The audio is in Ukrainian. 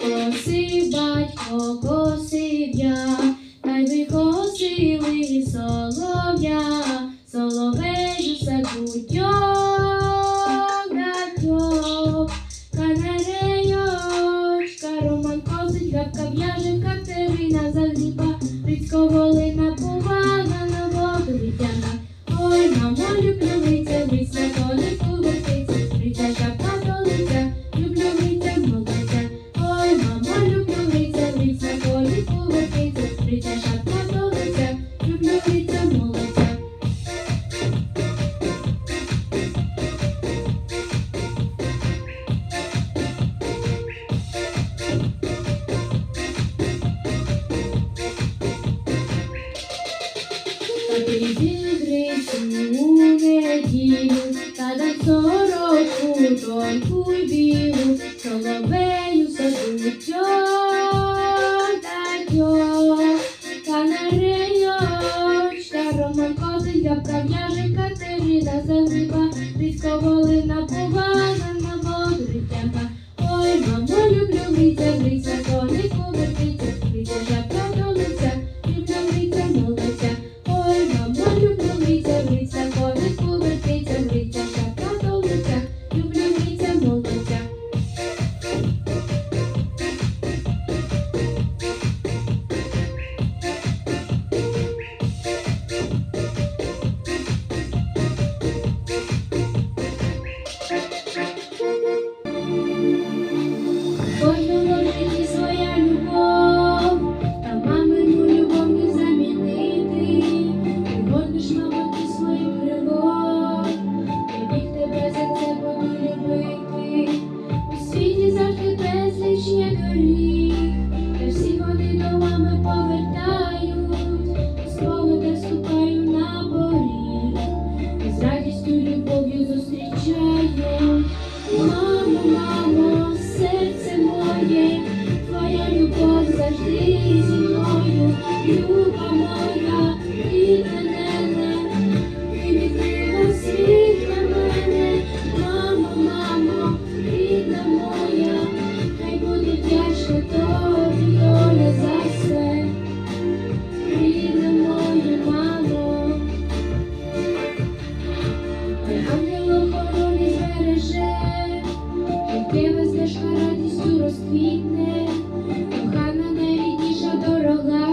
Коси батько, коси. зігрить та дай сорочку тонку й білу, соловею саду та на рейочка роман козить, я прав'яжи Катерина, загриба, різко волина повага на воду темпа. Де везнешна радістю розквітне, кохана найрідніша дорога.